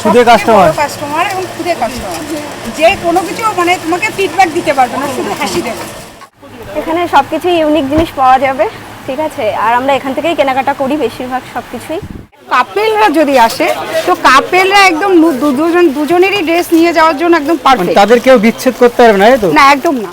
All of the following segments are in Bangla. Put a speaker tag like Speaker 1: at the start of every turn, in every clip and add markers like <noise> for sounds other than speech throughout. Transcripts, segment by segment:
Speaker 1: খুদে কাস্টমার
Speaker 2: কাস্টমার এবং খুদে কাস্টমার যে কোনো কিছু মানে তোমাকে ফিডব্যাক দিতে পারবে না শুধু হাসি দেবে।
Speaker 3: এখানে সব কিছুই ইউনিক জিনিস পাওয়া যাবে ঠিক আছে? আর আমরা এখান থেকেই কেনাকাটা করি বেশিরভাগ সব কিছুই
Speaker 2: কাপেলরা যদি আসে তো কাপেলরা একদম দুজন দুজনেরই ড্রেস নিয়ে যাওয়ার জন্য একদম
Speaker 1: মানে
Speaker 2: পারফেক্ট
Speaker 1: তাদের কেউ বিচ্ছেদ করতে পারবে না তো?
Speaker 2: না একদম না।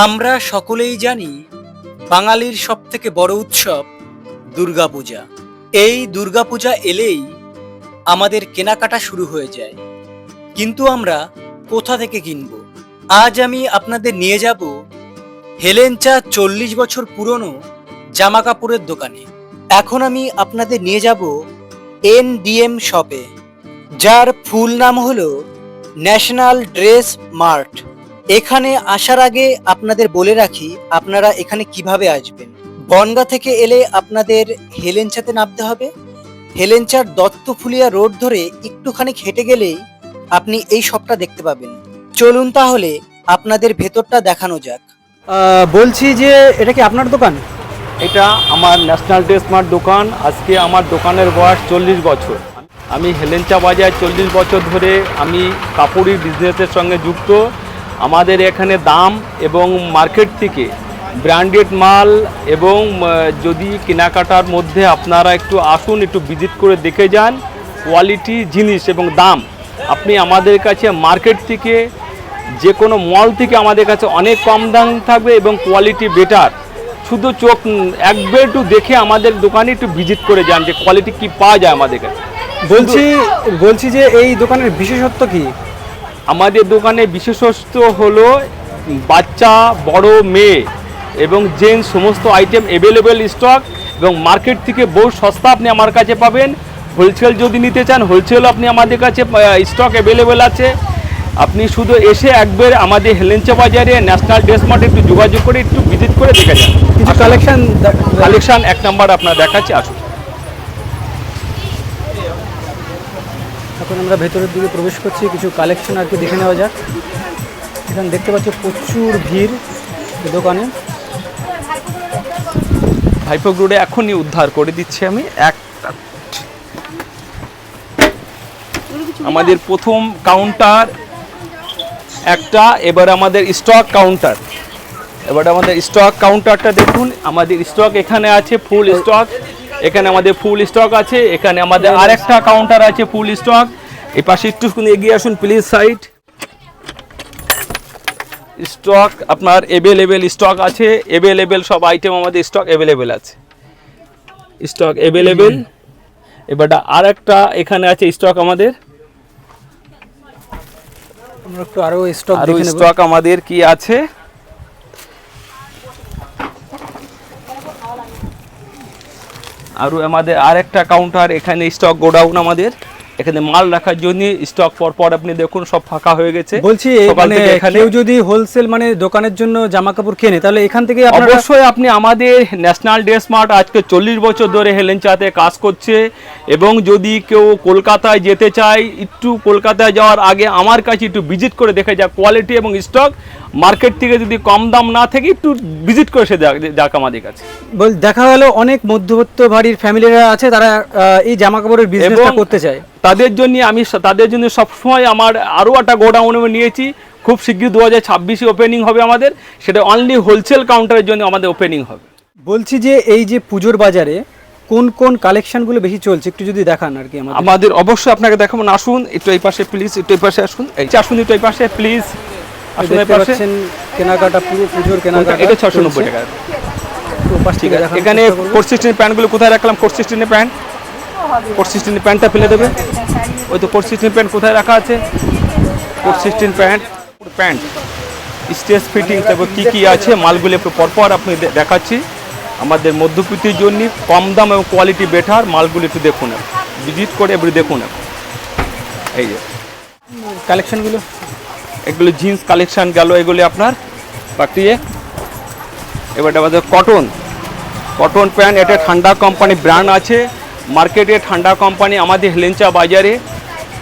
Speaker 4: আমরা সকলেই জানি বাঙালির সব থেকে বড় উৎসব দুর্গাপূজা। এই দুর্গাপূজা এলেই আমাদের কেনাকাটা শুরু হয়ে যায়। কিন্তু আমরা কোথা থেকে কিনব? আজ আমি আপনাদের নিয়ে যাব হেলেঞ্চা চল্লিশ বছর পুরনো জামা কাপড়ের দোকানে। এখন আমি আপনাদের নিয়ে যাব এন ডিএম শপে, যার ফুল নাম হলো ন্যাশনাল ড্রেস মার্ট। এখানে আসার আগে আপনাদের বলে রাখি আপনারা এখানে কীভাবে আসবেন? বনগা থেকে এলে আপনাদের হেলেঞ্চাতে নামতে হবে। হেলেঞ্চার দত্তফুলিয়া রোড ধরে একটুখানি হেঁটে গেলেই আপনি এই শপটা দেখতে পাবেন। চলুন তাহলে আপনাদের ভেতরটা দেখানো যাক।
Speaker 1: বলছি যে এটা কি আপনার দোকান?
Speaker 5: এটা আমার ন্যাশনাল ড্রেস মার্ট দোকান। আজকে আমার দোকানের বয়স চল্লিশ বছর। আমি হেলেঞ্চা বাজার চল্লিশ বছর ধরে আমি কাপড়ি বিজনেসের সঙ্গে যুক্ত। আমাদের এখানে দাম এবং মার্কেট থেকে ব্র্যান্ডেড মাল এবং যদি কেনাকাটার মধ্যে আপনারা একটু আসুন, একটু ভিজিট করে দেখে যান, কোয়ালিটি, জিনিস এবং দাম। আপনি আমাদের কাছে মার্কেট থেকে যে কোনো মল থেকে আমাদের কাছে অনেক কম দাম থাকবে এবং কোয়ালিটি বেটার। শুধু চোখ একবার একটু দেখে আমাদের দোকানে একটু ভিজিট করে যান যে কোয়ালিটি কি পাওয়া যায় আমাদের কাছে।
Speaker 1: বলছি বলছি যে এই দোকানের বিশেষত্ব কি?
Speaker 5: আমাদের দোকানে বিশেষত্ব হলো বাচ্চা বড় মেয়ে এবং জেন্টস সমস্ত আইটেম অ্যাভেলেবেল স্টক এবং মার্কেট থেকে বহু সস্তা আপনি আমার কাছে পাবেন। হোলসেল যদি নিতে চান হোলসেল আপনি আমাদের কাছে স্টক অ্যাভেলেবেল আছে। আপনি শুধু এসে একবার আমাদের হেলেঞ্চা বাজারে ন্যাশনাল ড্রেস মার্টে একটু যোগাযোগ করে একটু ভিজিট করে দেখে যান।
Speaker 1: কিছু কালেকশন
Speaker 5: কালেকশন এক নাম্বার আপনার দেখাচ্ছি আসুন।
Speaker 1: এখন আমরা ভেতরের দিকে প্রবেশ করছি, কিছু কালেকশন আর কি দেখে নেওয়া যাক। এখানে দেখতে পাচ্ছি প্রচুর ভিড় দোকানে।
Speaker 5: ভাইপো রোডে এখনই উদ্ধার করে দিচ্ছি আমি এক আমাদের প্রথম কাউন্টার একটা, এবার আমাদের স্টক কাউন্টার এবার আমাদের স্টক কাউন্টারটা দেখুন, আমাদের স্টক এখানে আছে ফুল স্টক এখানে আমাদের ফুল স্টক আছে, এখানে আমাদের আরেকটা কাউন্টার আছে ফুল স্টক এই পাশে একটু এগিয়ে আসুন প্লিজ সাইড স্টক আপনার অ্যাভেলেবেল স্টক আছে অ্যাভেলেবেল সব আইটেম আমাদের স্টক অ্যাভেলেবেল আছে। স্টক অ্যাভেলেবেল এবার আর একটা এখানে আছে স্টক আমাদের।
Speaker 1: আমরা একটু আরও স্টক
Speaker 5: আরও স্টক আমাদের কি আছে? আরও আমাদের আরেকটা কাউন্টার এখানে স্টক গোডাউন আমাদের। এখানে মাল রাখার জন্য স্টক পর পর আপনি দেখুন সব ফাঁকা হয়ে গেছে।
Speaker 1: বলছি মানে
Speaker 5: এখানে
Speaker 1: কেউ যদি হোলসেল মানে দোকানের জন্য জামা কাপড় কেনে তাহলে এখান থেকে আপনারা
Speaker 5: অবশ্যই আপনি আমাদের ন্যাশনাল ড্রেস মার্ট আজকে চল্লিশ বছর ধরে হেলেঞ্চাতে কাজ করছে এবং যদি কেউ কলকাতায় যেতে চায় একটু কলকাতায় যাওয়ার আগে আমার কাছে একটু ভিজিট করে দেখে যাক কোয়ালিটি এবং স্টক মার্কেট থেকে যদি কম দাম না থাকে একটু ভিজিট করে সে যাক যাক আমাদের কাছে।
Speaker 1: বল দেখা গেল অনেক মধ্যবিত্ত বাড়ির ফ্যামিলিরা আছে তারা এই জামা কাপড়ের বিজনেসটা করতে চায়।
Speaker 5: তাদের জন্য আমি তাদের জন্য সবসময় আমার আরও একটা গোডাউন নিয়েছি। খুব শীঘ্রই দু হাজার ছাব্বিশে ওপেনিং হবে আমাদের। সেটা অনলি হোলসেল কাউন্টারের জন্য আমাদের ওপেনিং হবে।
Speaker 1: বলছি যে এই যে পুজোর বাজারে কোন কোন কালেকশনগুলো বেশি চলছে? একটু যদি দেখান আর কি আমাদের।
Speaker 5: অবশ্যই আপনাকে দেখাবো। আসুন একটু এই পাশে প্লিজ একটু এই পাশে আসুন। এই আসুন একটু এই পাশে প্লিজ আসুন এই পাশে।
Speaker 1: কেনাকাটা পুরো পুজোর কেনাকাটা।
Speaker 5: এটা ছশো নব্বই টাকা। এখানে
Speaker 1: চেষ্টা করব।
Speaker 5: কোর্স প্যান্টগুলো কোথায় রাখলাম? কোর্স সিস্টেমের প্যান্ট কোর্স সিস্টেমের প্যান্টটা ফেলে দেবে। ওই তো কোর্স সিস্টেমের প্যান্ট কোথায় রাখা আছে? Course system pant. Pant. Stage fitting তারপর কী কী আছে? মালগুলো একটু পরপর আপনি দেখাচ্ছি। আমাদের মধ্যবিত্তির জন্য কম দাম এবং কোয়ালিটি বেটার মালগুলো একটু দেখুন। ভিজিট করে এবার দেখুন। এই যে।
Speaker 1: কালেকশানগুলো
Speaker 5: এগুলো জিন্স কালেকশান গেল এগুলি আপনার পাঠিয়ে এবার আমাদের কটন কটন প্যান্ট এটা ঠান্ডা কোম্পানি ব্র্যান্ড আছে। মার্কেটে ঠান্ডা কোম্পানি, আমাদের হেলেঞ্চা বাজারে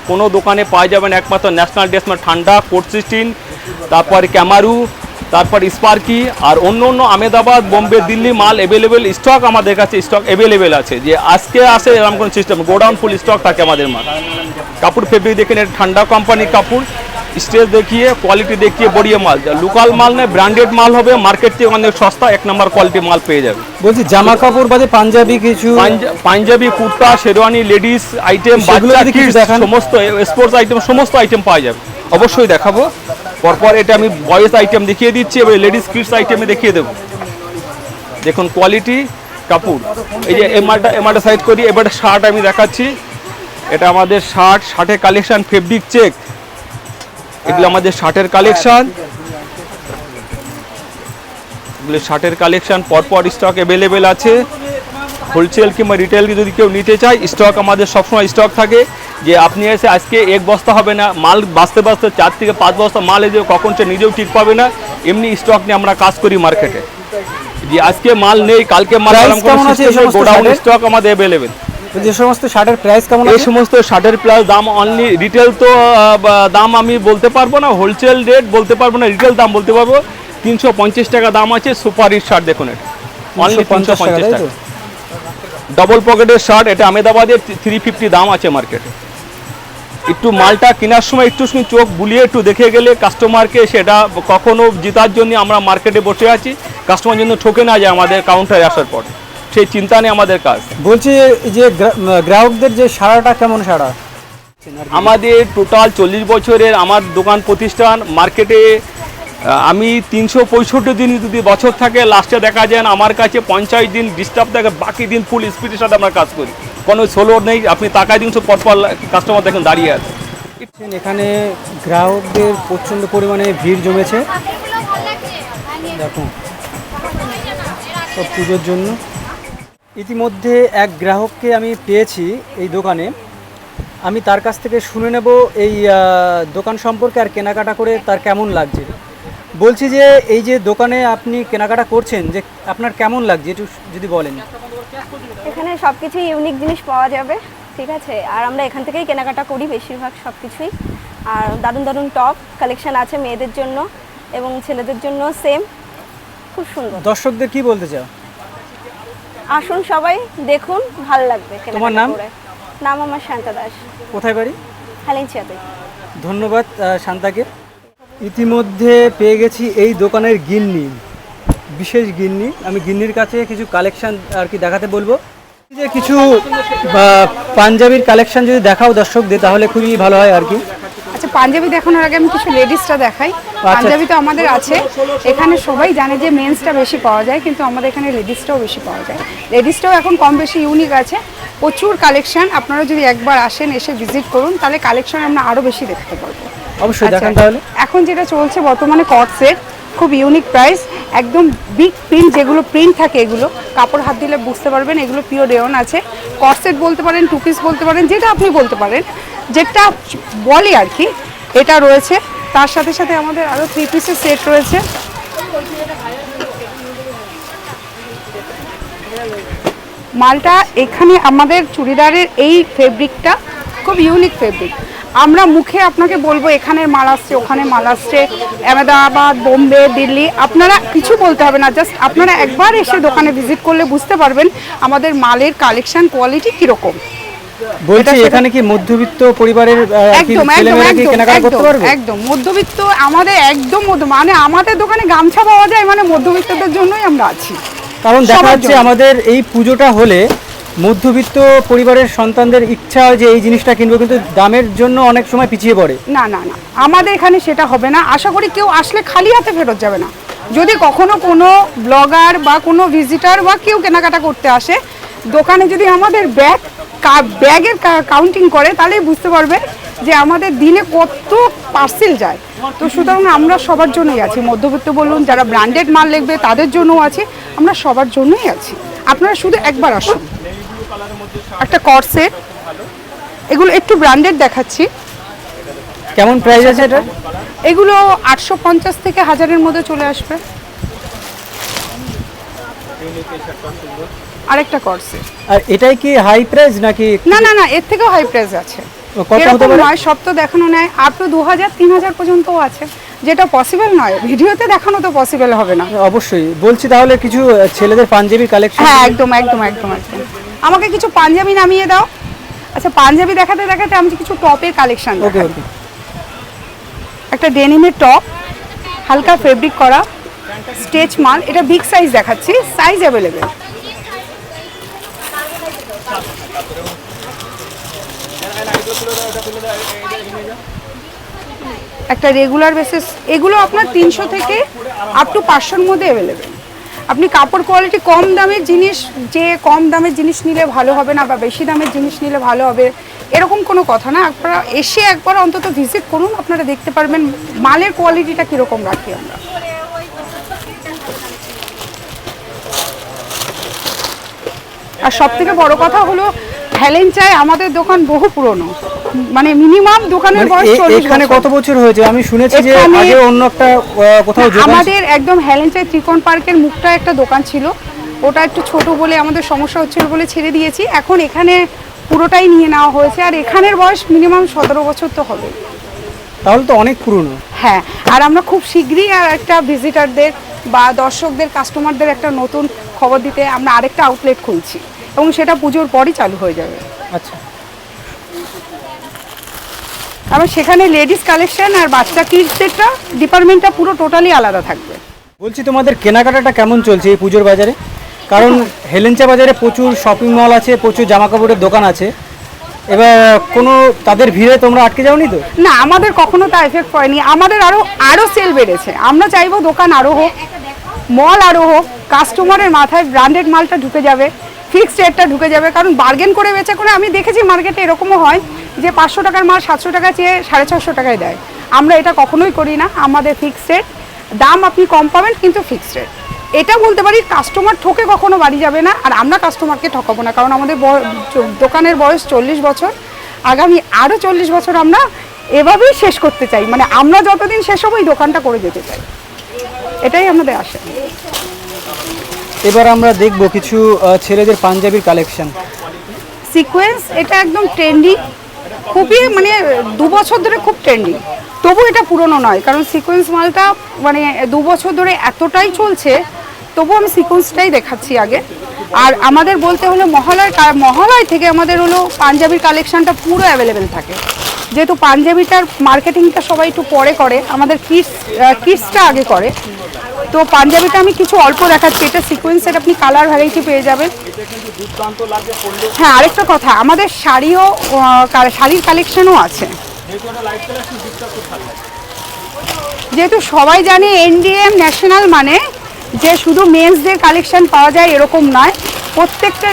Speaker 5: কোনো দোকানে পাওয়া যাবে না, একমাত্র ন্যাশনাল ড্রেস মানে ঠান্ডা কোট সিস্টিন তারপর ক্যামারু, তারপর স্পার্কি, আর অন্য অন্য আমেদাবাদ, বোম্বে, দিল্লি মাল অ্যাভেলেবেল স্টক আমাদের কাছে স্টক অ্যাভেলেবেল আছে। যে আজকে আসে এরকম কোনো সিস্টেম গোডাউন ফুল স্টক থাকে আমাদের মাল। কাপড় ফেব্রিক দেখেন ঠান্ডা কোম্পানির কাপড়। স্টেজ দেখিয়ে কোয়ালিটি দেখিয়ে বড়িয়ে মাল। লোকাল মাল নয় ব্র্যান্ডেড মাল হবে মার্কেট থেকে অনেক সস্তা এক নম্বর কোয়ালিটি মাল পেয়ে যাবে।
Speaker 1: বলছি জামা কাপড় বাদে পাঞ্জাবি কিছু?
Speaker 5: পাঞ্জাবি কুর্তা শেরওয়ানি লেডিস আইটেম বাচ্চা। সমস্ত স্পোর্টস আইটেম সমস্ত আইটেম পাওয়া যাবে। অবশ্যই দেখাবো। পরপর এটা আমি বয়েজ আইটেম দেখিয়ে দিচ্ছি এবার লেডিস কিডস আইটেমে দেখিয়ে দেবো। দেখুন কোয়ালিটি কাপড়। এই যে এমআরটা এমআরটা সাইড করি এবার শার্ট আমি দেখাচ্ছি। এটা আমাদের শার্ট শার্টের কালেকশান ফেব্রিক চেক এগুলো আমাদের শার্টের কালেকশন এগুলো শার্টের কালেকশন পরপর স্টক অ্যাভেলেবেল আছে। হোলসেল কিংবা রিটেল যদি কেউ নিতে চায় স্টক আমাদের সবসময় স্টক থাকে। যে আপনি এসে আজকে এক বস্তা হবে না মাল বাঁচতে বাঁচতে চার থেকে পাঁচ বস্তা মাল এসে কখন সে নিজেও ঠিক পাবে না এমনি স্টক নিয়ে আমরা কাজ করি মার্কেটে যে আজকে মাল নেই কালকে মাল গোডাউন স্টক আমাদের অ্যাভেলেবেল
Speaker 1: যে সমস্ত শার্টের প্রাইস কেমন
Speaker 5: এই সমস্ত শার্টের প্লাস দাম অনলি রিটেল তো দাম আমি বলতে পারব না হোলসেল রেট বলতে পারব না রিটেল দাম বলতে পারব। তিনশো পঞ্চাশ টাকা দাম আছে সুপার হিট শার্ট দেখুন এটা। অনলি তিনশো
Speaker 1: 350 টাকা,
Speaker 5: পঞ্চাশ টাকা। ডবল পকেটের শার্ট এটা আমেদাবাদের থ্রি ফিফটি দাম আছে মার্কেটে একটু মালটা কেনার সময় একটু শুধু চোখ বুলিয়ে একটু দেখে গেলে কাস্টমারকে সেটা কখনো জেতার জন্য আমরা মার্কেটে বসে আছি। কাস্টমার জন্য ঠকে না যায় আমাদের কাউন্টারে আসার পর। সেই চিন্তা নেই আমাদের কাজ।
Speaker 1: বলছি যে গ্রা- গ্রাহকদের যে সারাটা কেমন সারা
Speaker 5: আমাদের টোটাল চল্লিশ বছরের আমার দোকান প্রতিষ্ঠান মার্কেটে আমি তিনশো পঁয়ষট্টি দিন যদি বছর থাকে লাস্টে দেখা যায় আমার কাছে পঞ্চাশ দিন ডিস্টার্ব থাকে বাকি দিন ফুল স্পিডের সাথে আমরা কাজ করি। কোনো সোলো নেই আপনি তাকায় দিন সব পরপর কাস্টমার দেখুন দাঁড়িয়ে আছে।
Speaker 1: এখানে গ্রাহকদের প্রচণ্ড পরিমাণে ভিড় জমেছে। দেখুন সব পুজোর জন্য। ইতিমধ্যে এক গ্রাহককে আমি পেয়েছি এই দোকানে। আমি তার কাছ থেকে শুনে নেব এই দোকান সম্পর্কে আর কেনাকাটা করে তার কেমন লাগছে। বলছি যে এই যে দোকানে আপনি কেনাকাটা করছেন যে আপনার কেমন লাগছে? একটু যদি বলেন।
Speaker 3: এখানে সব কিছুই ইউনিক জিনিস পাওয়া যাবে ঠিক আছে? আর আমরা এখান থেকেই কেনাকাটা করি বেশিরভাগ সব কিছুই আর দারুণ দারুণ টপ কালেকশন আছে মেয়েদের জন্য এবং ছেলেদের জন্য সেম খুব সুন্দর।
Speaker 1: দর্শকদের কি বলতে চাও?
Speaker 3: আসুন সবাই দেখুন ভালো লাগবে তোমার
Speaker 1: নাম?
Speaker 3: নাম আমার শান্তা দাস।
Speaker 1: কোথায় বাড়ি?
Speaker 3: হ্যালেন্সিয়াতে
Speaker 1: ধন্যবাদ শান্তাকে। ইতিমধ্যে পেয়ে গেছি এই দোকানের গিন্নি বিশেষ গিন্নি। আমি গিন্নির কাছে কিছু কালেকশন আর কি দেখাতে বলব। যে কিছু পাঞ্জাবির কালেকশন যদি দেখাও দর্শকদের তাহলে খুবই ভালো হয় আর কি।
Speaker 2: আচ্ছা পাঞ্জাবি দেখানোর আগে আমি কিছু লেডিসটা দেখাই।
Speaker 1: আচ্ছা।
Speaker 2: পাঞ্জাবি তো আমাদের আছে। এখানে সবাই জানে যে মেন্সটা বেশি পাওয়া যায় কিন্তু আমাদের এখানে লেডিসটাও বেশি পাওয়া যায়। লেডিসটাও এখন কম বেশি ইউনিক আছে। প্রচুর কালেকশন আপনারা যদি একবার আসেন এসে ভিজিট করুন তাহলে কালেকশন আমরা আরও বেশি দেখতে পারব।
Speaker 1: অবশ্যই
Speaker 2: আচ্ছা,
Speaker 1: দেখান তাহলে।
Speaker 2: এখন যেটা চলছে বর্তমানে কট সেট খুব ইউনিক প্রাইস একদম বিগ প্রিন্ট যেগুলো প্রিন্ট থাকে এগুলো, কাপড় হাত দিলে বুঝতে পারবেন এগুলো পিওর রেয়ন আছে। কট সেট বলতে পারেন টু পিস বলতে পারেন, যেটা আপনি বলতে পারেন, যেটা বলে আর কি, এটা রয়েছে। তার সাথে সাথে আমাদের আরও থ্রি পিসের সেট রয়েছে। মালটা এখানে আমাদের চুড়িদারের এই ফেব্রিকটা খুব ইউনিক ফেব্রিক আমরা মুখে আপনাকে বলব এখানের মাল আসছে ওখানে মাল আসছে। আহমেদাবাদ বোম্বে দিল্লি আপনারা কিছু বলতে হবে না জাস্ট আপনারা একবার এসে দোকানে ভিজিট করলে বুঝতে পারবেন আমাদের মালের কালেকশন কোয়ালিটি কীরকম।
Speaker 1: বলছি এখানে কি মধ্যবিত্ত পরিবারের
Speaker 2: একদম একদম একদম মধ্যবিত্ত আমাদের একদম মানে আমাদের দোকানে গামছা পাওয়া যায় মানে মধ্যবিত্তদের জন্যই আমরা আছি।
Speaker 1: কারণ দেখা যাচ্ছে আমাদের এই পুজোটা হলে মধ্যবিত্ত পরিবারের সন্তানদের ইচ্ছা যে এই জিনিসটা কিনবো, কিন্তু দামের জন্য অনেক সময় পিছিয়ে পড়ে।
Speaker 2: না না না। আমাদের এখানে সেটা হবে না। আশা করি কেউ আসলে খালি হাতে ফেরত যাবে না। যদি কখনো কোনো ব্লগার বা কোনো ভিজিটার বা কেউ কেনাকাটা করতে আসে, দোকানে যদি আমাদের ব্যাগ ব্যাগের কাউন্টিং করে, তাহলেই বুঝতে পারবে যে আমাদের দিনে কত পার্সেল যায়। তো সুতরাং আমরা সবার জন্যই আছি। মধ্যবিত্ত বলুন, যারা ব্র্যান্ডেড মাল লিখবে তাদের জন্যও আছি। আমরা সবার জন্যই আছি। আপনারা শুধু একবার আসুন। একটা কর্সেট এগুলো একটু ব্র্যান্ডেড দেখাচ্ছি।
Speaker 1: কেমন প্রাইস আছে এটা?
Speaker 2: এগুলো আটশো পঞ্চাশ থেকে হাজারের মধ্যে চলে আসবে। আরেকটা করছে
Speaker 1: আর এটাই কি হাই প্রাইস নাকি?
Speaker 2: না না না এর থেকেও হাই প্রাইস আছে। এরকম নয় সব তো দেখানো নেয়। আপ টু দু হাজার তিন হাজার পর্যন্তও আছে। যেটা পসিবল নয় ভিডিওতে দেখানো তো পসিবল হবে না।
Speaker 1: অবশ্যই। বলছি তাহলে কিছু ছেলেদের পাঞ্জাবি কালেকশন
Speaker 2: হ্যাঁ একদম একদম একদম একদম। আমাকে কিছু পাঞ্জাবি নামিয়ে দাও। আচ্ছা পাঞ্জাবি দেখাতে দেখাতে আমি কিছু টপের কালেকশন
Speaker 1: ওকে ওকে
Speaker 2: একটা ডেনিমের টপ হালকা ফেব্রিক করা স্টেচ মাল এটা বিগ সাইজ দেখাচ্ছি সাইজ অ্যাভেলেবেল একটা রেগুলার বেসিস এগুলো আপনার তিনশো থেকে আপ টু পাঁচশোর মধ্যে অ্যাভেলেবেল আপনি কাপড় কোয়ালিটি কম দামের জিনিস, যে কম দামের জিনিস নিলে ভালো হবে না বা বেশি দামের জিনিস নিলে ভালো হবে, এরকম কোনো কথা না। আপনারা এসে একবার অন্তত ভিজিট করুন, আপনারা দেখতে পারবেন মালের কোয়ালিটিটা কীরকম রাখি আমরা। আর সব থেকে বড় কথা হলো চায় আমাদের দোকান বহু পুরনো। মানে মিনিমাম দোকানের
Speaker 1: মানে
Speaker 2: বয়স
Speaker 1: এখানে কত বছর হয়েছে? আমি শুনেছি যে আগে অন্য একটা কোথাও
Speaker 2: আমাদের একদম হেলেনচাই ত্রিকোণ পার্কের মুখটা একটা দোকান ছিল। ওটা একটু ছোট বলে আমাদের সমস্যা হচ্ছিল বলে ছেড়ে দিয়েছি। এখন এখানে পুরোটাই নিয়ে নেওয়া হয়েছে। আর এখানের বয়স মিনিমাম সতেরো বছর তো হবে।
Speaker 1: তাহলে তো অনেক পুরনো।
Speaker 2: হ্যাঁ আর আমরা খুব শীঘ্রই আর একটা ভিজিটারদের বা দর্শকদের কাস্টমারদের একটা নতুন খবর দিতে আমরা আরেকটা আউটলেট খুলছি। এবং সেটা পুজোর পরই চালু হয়ে যাবে।
Speaker 1: আচ্ছা।
Speaker 2: আবার সেখানে লেডিস কালেকশন আর বাচ্চা কিডসদেরটা ডিপার্টমেন্টটা পুরো টোটালি আলাদা থাকবে।
Speaker 1: বলছি তোমাদের কেনাকাটাটা কেমন চলছে এই পুজোর বাজারে? কারণ হেলেঞ্চা বাজারে প্রচুর শপিং মল আছে প্রচুর জামা কাপড়ের দোকান আছে। এবার কোনো তাদের ভিড়ে তোমরা আটকে যাওনি তো?
Speaker 2: না আমাদের কখনো তা এফেক্ট পড়েনি আমাদের আরও আরও সেল বেড়েছে। আমরা চাইব দোকান আরও হোক মল আরও হোক কাস্টমারের মাথায় ব্র্যান্ডেড মালটা ঢুকে যাবে ফিক্সড রেটটা ঢুকে যাবে। কারণ বার্গেন করে বেচে করে আমি দেখেছি মার্কেটে এরকমও হয়। যে পাঁচশো টাকার মাল সাতশো টাকা চেয়ে সাড়ে ছশো টাকায় দেয়। আমরা এটা কখনোই করি না আমাদের ফিক্সড রেট দাম আপনি কম পাবেন কিন্তু ফিক্সড রেট এটা বলতে পারি কাস্টমার ঠকে কখনো বাড়ি যাবে না আর আমরা কাস্টমারকে ঠকাবো না কারণ আমাদের দোকানের বয়স চল্লিশ বছর। আগামী আরও চল্লিশ বছর আমরা এভাবেই শেষ করতে চাই মানে আমরা যতদিন শেষ হব এই দোকানটা করে যেতে চাই। এটাই আমাদের আশা।
Speaker 1: এবার আমরা দেখব কিছু ছেলেদের পাঞ্জাবির কালেকশন
Speaker 2: সিকোয়েন্স এটা একদম ট্রেন্ডি খুবই মানে দু বছর ধরে খুব ট্রেন্ডিং তবু এটা পুরনো নয়, কারণ সিকোয়েন্স মালটা মানে দু বছর ধরে এতটাই চলছে, তবু আমি সিকোয়েন্সটাই দেখাচ্ছি আগে। আর আমাদের বলতে হলো মহালয় মহালয় থেকে আমাদের হলো পাঞ্জাবির কালেকশনটা পুরো অ্যাভেলেবেল থাকে। যেহেতু পাঞ্জাবিটার মার্কেটিংটা সবাই একটু পরে করে, আমাদের কিডস কিডসটা আগে করে। তো পাঞ্জাবিটা আমি কিছু অল্প দেখাচ্ছি। এটা সিকোয়েন্সের আপনি কালার ভ্যারাইটি পেয়ে যাবেন। হ্যাঁ আরেকটা কথা, আমাদের শাড়িও শাড়ির কালেকশনও আছে। যেহেতু সবাই জানে এনডিএম ন্যাশনাল মানে যে শুধু মেন্সদের কালেকশন পাওয়া যায় এরকম নয়, প্রত্যেকটা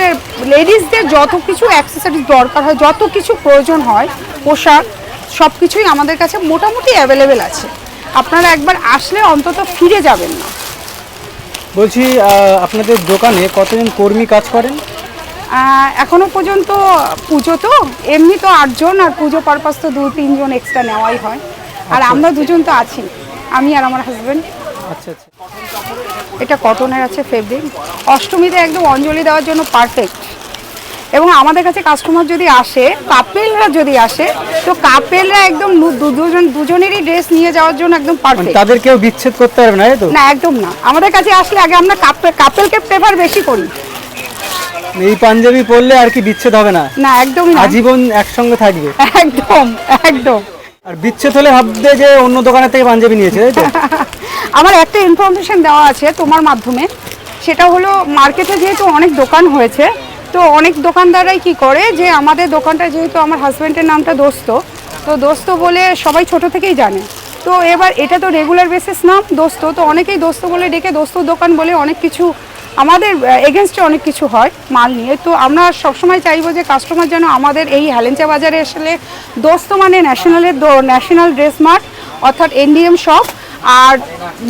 Speaker 2: লেডিসদের যত কিছু অ্যাক্সেসরিজ দরকার হয়, যত কিছু প্রয়োজন হয়, পোশাক সব কিছুই আমাদের কাছে মোটামুটি অ্যাভেলেবেল আছে। আপনারা একবার আসলে অন্তত ফিরে যাবেন না।
Speaker 1: বলছি আপনাদের দোকানে কতজন কর্মী কাজ করেন?
Speaker 2: এখনও পর্যন্ত পুজো তো এমনি তো আটজন আর পুজো পারপাস তো দু তিনজন এক্সট্রা নেওয়াই হয়। আর আমরা দুজন তো আছি আমি আর আমার হাজব্যান্ড
Speaker 1: আচ্ছা আচ্ছা।
Speaker 2: এটা কটনের আছে ফেব্রিক অষ্টমীতে একদম অঞ্জলি দেওয়ার জন্য পারফেক্ট এবং আমাদের কাছে কাস্টমার যদি আসে কাপেলরা যদি আসে তো কাপেলরা একদম দুজন দুজনেরই ড্রেস নিয়ে যাওয়ার জন্য একদম
Speaker 1: মানে
Speaker 2: পারফেক্ট
Speaker 1: তাদের কেউ বিচ্ছেদ করতে পারবে না তো?
Speaker 2: না একদম না। আমাদের কাছে আসলে আগে আমরা কাপেল কাপেলকে প্রেফার বেশি করি।
Speaker 1: এই পাঞ্জাবি পরলে আর কি বিচ্ছেদ হবে না?
Speaker 2: না একদমই না।
Speaker 1: আজীবন একসঙ্গে থাকবে।
Speaker 2: একদম একদম।
Speaker 1: আর বিচ্ছেদ হলে ভাববে যে অন্য দোকানের থেকে পাঞ্জাবি নিয়েছে তাই তো? <laughs>
Speaker 2: আমার একটা ইনফরমেশন দেওয়া আছে তোমার মাধ্যমে। সেটা হলো মার্কেটে যেহেতু অনেক দোকান হয়েছে তো অনেক দোকানদাররাই কি করে যে আমাদের দোকানটা যেহেতু আমার হাজব্যান্ডের নামটা দোস্ত, তো দোস্ত বলে সবাই ছোট থেকেই জানে। তো এবার এটা তো রেগুলার বেসিস নাম, দোস্ত। তো অনেকেই দোস্ত বলে ডেকে দোস্ত দোকান বলে অনেক কিছু আমাদের এগেনস্টে অনেক কিছু হয় মাল নিয়ে। তো আমরা সবসময় চাইব যে কাস্টমার যেন আমাদের এই হ্যালেঞ্চা বাজারে আসলে দোস্ত মানে ন্যাশনালের ন্যাশনাল ড্রেস মার্ট অর্থাৎ এনডিএম শপ আর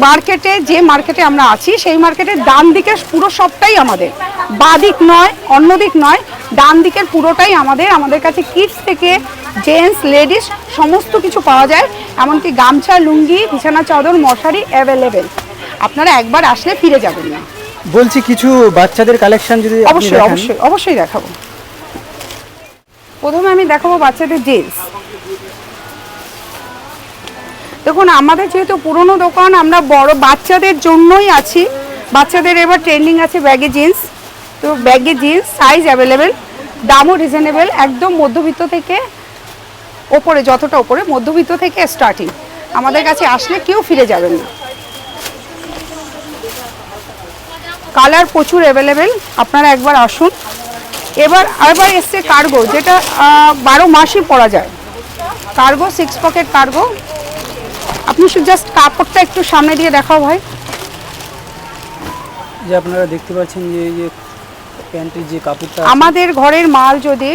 Speaker 2: মার্কেটে যে মার্কেটে আমরা আছি সেই মার্কেটের ডান দিকের পুরো সবটাই আমাদের। বাঁ দিক নয় অন্য দিক নয় ডান দিকের পুরোটাই আমাদের। আমাদের কাছে কিডস থেকে জেন্টস লেডিস সমস্ত কিছু পাওয়া যায় এমনকি গামছা লুঙ্গি বিছানা চাদর মশারি অ্যাভেলেবেল আপনারা একবার আসলে ফিরে যাবেন না।
Speaker 1: বলছি কিছু বাচ্চাদের কালেকশন যদি
Speaker 2: অবশ্যই অবশ্যই অবশ্যই দেখাবো। প্রথমে আমি দেখাবো বাচ্চাদের জিন্স দেখুন, আমাদের যেহেতু পুরনো দোকান, আমরা বড় বাচ্চাদের জন্যই আছি। বাচ্চাদের এবার ট্রেন্ডিং আছে ব্যাগে জিন্স তো ব্যাগে জিন্স সাইজ অ্যাভেলেবেল দামও রিজনেবল একদম মধ্যবিত্ত থেকে ওপরে, যতটা ওপরে, মধ্যবিত্ত থেকে স্টার্টিং আমাদের কাছে আসলে কেউ ফিরে যাবেন না। কালার প্রচুর অ্যাভেলেবেল আপনারা একবার আসুন। এবার আবার এসছে কার্গো যেটা বারো মাসই পরা যায়। কার্গো সিক্স পকেট কার্গো আপনি শুধু জাস্ট কাপড়টা একটু সামনে দিয়ে দেখাও ভাই।
Speaker 1: যে আপনারা দেখতে পাচ্ছেন যে এই যে প্যান্টের যে কাপড়টা
Speaker 2: আমাদের ঘরের মাল যদি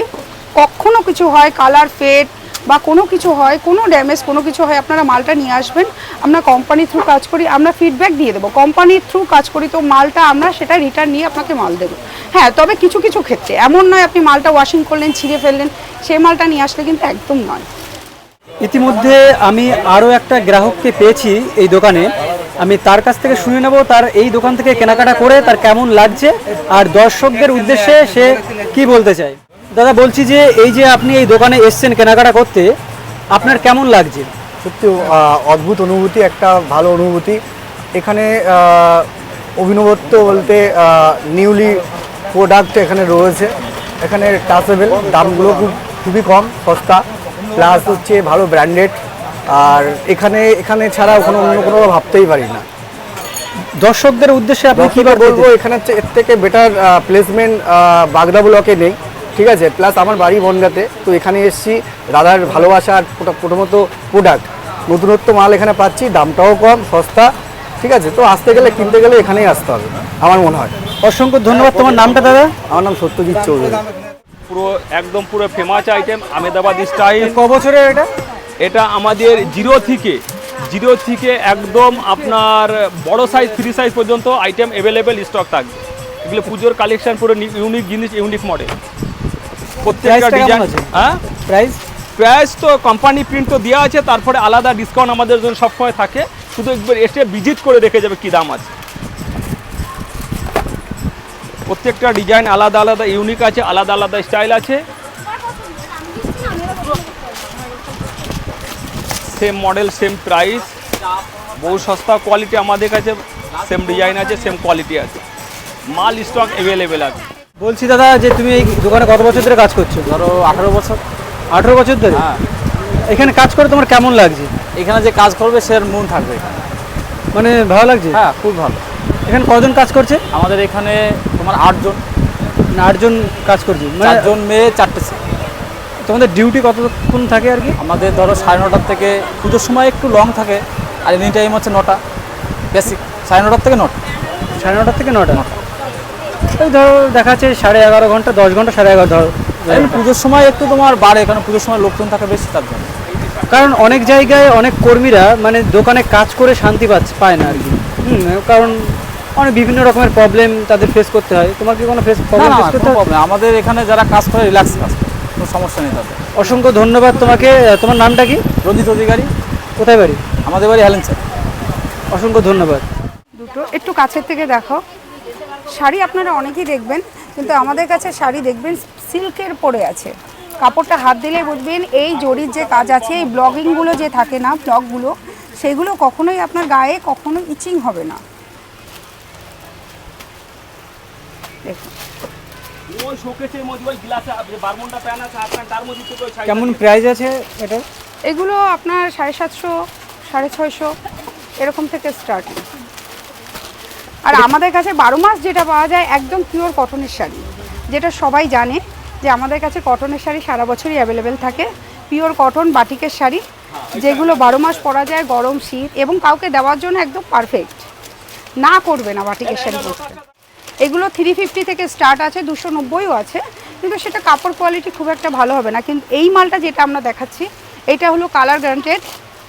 Speaker 2: কখনো কিছু হয় কালার ফেড বা কোনো কিছু হয় কোনো ড্যামেজ কোনো কিছু হয় আপনারা মালটা নিয়ে আসবেন। আমরা কোম্পানি থ্রু কাজ করি আমরা ফিডব্যাক দিয়ে দেবো। কোম্পানির থ্রু কাজ করি তো মালটা আমরা সেটা রিটার্ন নিয়ে আপনাকে মাল দেবো। হ্যাঁ তবে কিছু কিছু ক্ষেত্রে এমন নয় আপনি মালটা ওয়াশিং করলেন ছিঁড়ে ফেললেন সেই মালটা নিয়ে আসলে কিন্তু একদম নয়।
Speaker 1: ইতিমধ্যে আমি আরও একটা গ্রাহককে পেয়েছি এই দোকানে। আমি তার কাছ থেকে শুনে নেব তার এই দোকান থেকে কেনাকাটা করে তার কেমন লাগছে আর দর্শকদের উদ্দেশ্যে সে কি বলতে চায়। দাদা, বলছি যে এই যে আপনি এই দোকানে এসছেন কেনাকাটা করতে, আপনার কেমন লাগছে?
Speaker 6: সত্যি অদ্ভুত অনুভূতি, একটা ভালো অনুভূতি। এখানে অভিনবত্ব বলতে নিউলি প্রোডাক্ট এখানে রয়েছে। এখানে টাচেবেল দামগুলো খুব, খুবই কম, সস্তা। প্লাস হচ্ছে ভালো ব্র্যান্ডেড আর এখানে এখানে ছাড়া ওখানে অন্য কোনো ভাবতেই পারি না।
Speaker 1: দর্শকদের উদ্দেশ্যে আপনি কি বলব
Speaker 6: এখানে হচ্ছে এর থেকে বেটার প্লেসমেন্ট বাগদা ব্লকে নেই ঠিক আছে? প্লাস আমার বাড়ি বনগাতে তো এখানে এসেছি দাদার ভালোবাসা আর প্রথ- প্রথমত প্রোডাক্ট নতুনত্ব মাল এখানে পাচ্ছি দামটাও কম সস্তা ঠিক আছে? তো আসতে গেলে কিনতে গেলে এখানেই আসতে হবে আমার মনে হয়।
Speaker 1: অসংখ্য ধন্যবাদ। তোমার নামটা দাদা?
Speaker 6: আমার নাম সত্যজিৎ চৌধুরী।
Speaker 5: পুরো একদম পুরো ফেমাস আইটেম আমেদাবাদ স্টাইল
Speaker 1: ক বছরের এটা?
Speaker 5: এটা আমাদের জিরো থেকে জিরো থেকে একদম আপনার বড় সাইজ থ্রি সাইজ পর্যন্ত আইটেম অ্যাভেলেবেল স্টক থাকবে। এগুলো পুজোর কালেকশন পুরো ইউনিক জিনিস ইউনিক মডেল প্রত্যেকটা ডিজাইন? হ্যাঁ?
Speaker 1: প্রাইস
Speaker 5: প্রাইস তো কোম্পানি প্রিন্ট তো দেওয়া আছে তারপরে আলাদা ডিসকাউন্ট আমাদের জন্য সবসময় থাকে। শুধু একবার এসে ভিজিট করে দেখে যাবে কী দাম আছে। প্রত্যেকটা ডিজাইন আলাদা আলাদা ইউনিক আছে আলাদা আলাদা স্টাইল আছে। সেম মডেল সেম প্রাইস বহু সস্তা কোয়ালিটি আমাদের কাছে সেম ডিজাইন আছে সেম কোয়ালিটি আছে। মাল স্টক অ্যাভেলেবেল আছে।
Speaker 1: বলছি দাদা যে তুমি এই দোকানে কত বছর ধরে কাজ করছ?
Speaker 7: ধরো আঠারো বছর।
Speaker 1: আঠেরো বছর ধরে?
Speaker 7: হ্যাঁ।
Speaker 1: এখানে কাজ করে তোমার কেমন লাগছে?
Speaker 7: এখানে যে কাজ করবে সে মন থাকবে। এখানে।
Speaker 1: মানে ভালো লাগছে?
Speaker 7: হ্যাঁ খুব ভালো।
Speaker 1: এখানে কজন কাজ করছে?
Speaker 7: আমাদের এখানে তোমার আটজন
Speaker 1: না আটজন কাজ করছি মানে
Speaker 7: চারজন মেয়ে চারটে।
Speaker 1: তোমাদের ডিউটি কতক্ষণ থাকে আর কি?
Speaker 7: আমাদের ধরো সাড়ে নটার থেকে পুজোর সময় একটু লং থাকে আর এনি টাইম হচ্ছে নটা। বেসিক সাড়ে নটার থেকে নটা।
Speaker 1: সাড়ে নটার থেকে নটা? নটা। ওই ধরো দেখা যাচ্ছে সাড়ে এগারো ঘণ্টা দশ ঘণ্টা সাড়ে এগারো ধরো।
Speaker 7: পুজোর সময় একটু তোমার বাড়ে কারণ পুজোর সময় লোকজন থাকে বেশি তার জন্য।
Speaker 1: কারণ অনেক জায়গায় অনেক কর্মীরা মানে দোকানে কাজ করে শান্তি পাচ্ছে পায় না আর কি। হুম, কারণ অনেক বিভিন্ন রকমের প্রবলেম তাদের ফেস করতে হয়। তোমার কি কোনো ফেস প্রবলেম ফেস করতে
Speaker 7: নেই। আমাদের এখানে যারা কাজ করে রিল্যাক্স কাজ করে কোনো সমস্যা নেই তাদের।
Speaker 1: অসংখ্য ধন্যবাদ তোমাকে। তোমার নামটা কি?
Speaker 7: রঞ্জিত অধিকারী।
Speaker 1: কোথায় বাড়ি?
Speaker 7: আমাদের বাড়ি হেলেন্সে
Speaker 1: অসংখ্য ধন্যবাদ।
Speaker 2: দুটো একটু কাছের থেকে দেখো। শাড়ি আপনারা অনেকেই দেখবেন কিন্তু আমাদের কাছে শাড়ি দেখবেন সিল্কের পরে আছে। কাপড়টা হাত দিলে বুঝবেন এই জরির যে কাজ আছে এই ব্লগিংগুলো যে থাকে না ব্লগগুলো সেগুলো কখনোই আপনার গায়ে কখনো ইচিং হবে না দেখুন
Speaker 5: ওই শোকেসের মধ্যে ওই গ্লাসে বারমুন্ডা প্যান আছে আপনার তার মধ্যে থেকে
Speaker 1: কেমন প্রাইস আছে এটা?
Speaker 2: এগুলো আপনার সাড়ে সাতশো সাড়ে ছয়শো এরকম থেকে স্টার্টিং আর আমাদের কাছে বারো মাস যেটা পাওয়া যায় একদম পিওর কটনের শাড়ি। যেটা সবাই জানে যে আমাদের কাছে কটনের শাড়ি সারা বছরই অ্যাভেলেবেল থাকে। পিওর কটন বাটিকের শাড়ি যেগুলো বারো মাস পরা যায় গরম শীত এবং কাউকে দেওয়ার জন্য একদম পারফেক্ট না করবে না বাটিকের শাড়ি পরতে। এগুলো থ্রি ফিফটি থেকে স্টার্ট আছে দুশো নব্বইও আছে কিন্তু সেটা কাপড় কোয়ালিটি খুব একটা ভালো হবে না। কিন্তু এই মালটা যেটা আমরা দেখাচ্ছি এটা হলো কালার গ্যারান্টেড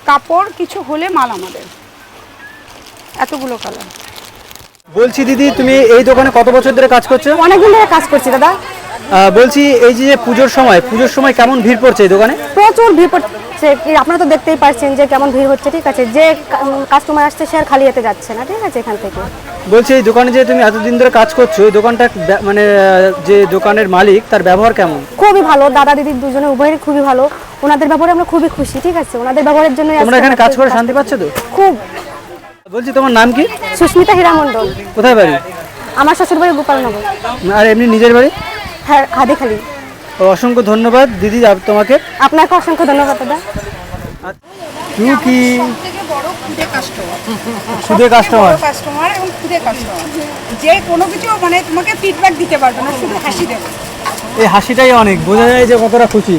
Speaker 2: কাপড় কিছু হলে মাল আমাদের। এতগুলো কালার
Speaker 1: বলছি দিদি তুমি এই দোকানে কত বছর ধরে কাজ করছ?
Speaker 8: অনেকগুলো কাজ করছি দাদা।
Speaker 1: বলছি এই যে পুজোর সময় পুজোর সময় কেমন ভিড় পড়ছে এই দোকানে?
Speaker 8: প্রচুর ভিড় পড়ছে। হচ্ছে কি আপনারা তো দেখতেই পারছেন যে কেমন ভিড় হচ্ছে ঠিক আছে? যে কাস্টমার আসছে সে আর খালি হাতে যাচ্ছে না ঠিক আছে এখান থেকে?
Speaker 1: বলছি এই দোকানে যে তুমি এতদিন ধরে কাজ করছ এই দোকানটা মানে যে দোকানের মালিক তার ব্যবহার কেমন?
Speaker 8: খুবই ভালো দাদা দিদির দুজনে উভয়েরই খুবই ভালো। ওনাদের ব্যবহারে আমরা খুবই খুশি ঠিক আছে? ওনাদের ব্যবহারের জন্য
Speaker 1: তোমরা এখানে কাজ করে শান্তি পাচ্ছ তো?
Speaker 8: খুব।
Speaker 1: বলছি তোমার নাম কি?
Speaker 8: সুস্মিতা হীরামণ্ডল
Speaker 1: কোথায় বাড়ি?
Speaker 8: আমার শ্বশুরবাড়ি গোপালনগর।
Speaker 1: আর এমনি নিজের বাড়ি?
Speaker 8: হ্যাঁ হাদিখালি।
Speaker 1: অসংখ্য ধন্যবাদ। দিদি তোমাকে
Speaker 8: আপনাকে অসংখ্য ধন্যবাদ দাদা।
Speaker 1: কি
Speaker 2: থেকে কাস্টমার
Speaker 1: কাস্টমার
Speaker 2: কাস্টমার এবং খুদে কাস্টমার যে কোনো কিছু মানে তোমাকে ফিডব্যাক দিতে পারবে না শুধু হাসি দেবে।
Speaker 1: এই হাসিটাই অনেক বোঝা যায় যে কতটা খুশি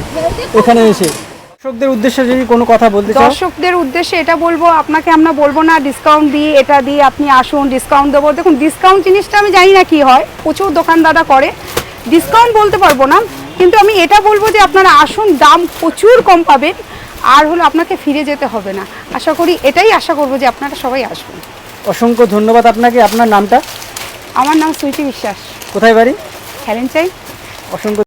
Speaker 1: এখানে এসে। দর্শকদের উদ্দেশ্যে যদি কোনো কথা বলতে চাও।
Speaker 2: দর্শকদের উদ্দেশ্যে এটা বলব আপনাকে আমরা বলব না ডিসকাউন্ট দিই এটা দিই আপনি আসুন ডিসকাউন্ট দেবো। দেখুন ডিসকাউন্ট জিনিসটা আমি জানি না কি হয় প্রচুর দোকান দাদা করে। ডিসকাউন্ট বলতে পারব না। কিন্তু আমি এটা বলব যে আপনারা আসুন দাম প্রচুর কম পাবেন আর হলো আপনাকে ফিরে যেতে হবে না। আশা করি এটাই আশা করব যে আপনারা সবাই আসবেন।
Speaker 1: অসংখ্য ধন্যবাদ আপনাকে। আপনার নামটা?
Speaker 2: আমার নাম সুইটি বিশ্বাস।
Speaker 1: কোথায় বাড়ি?
Speaker 2: খেলেন চাই
Speaker 1: অসংখ্য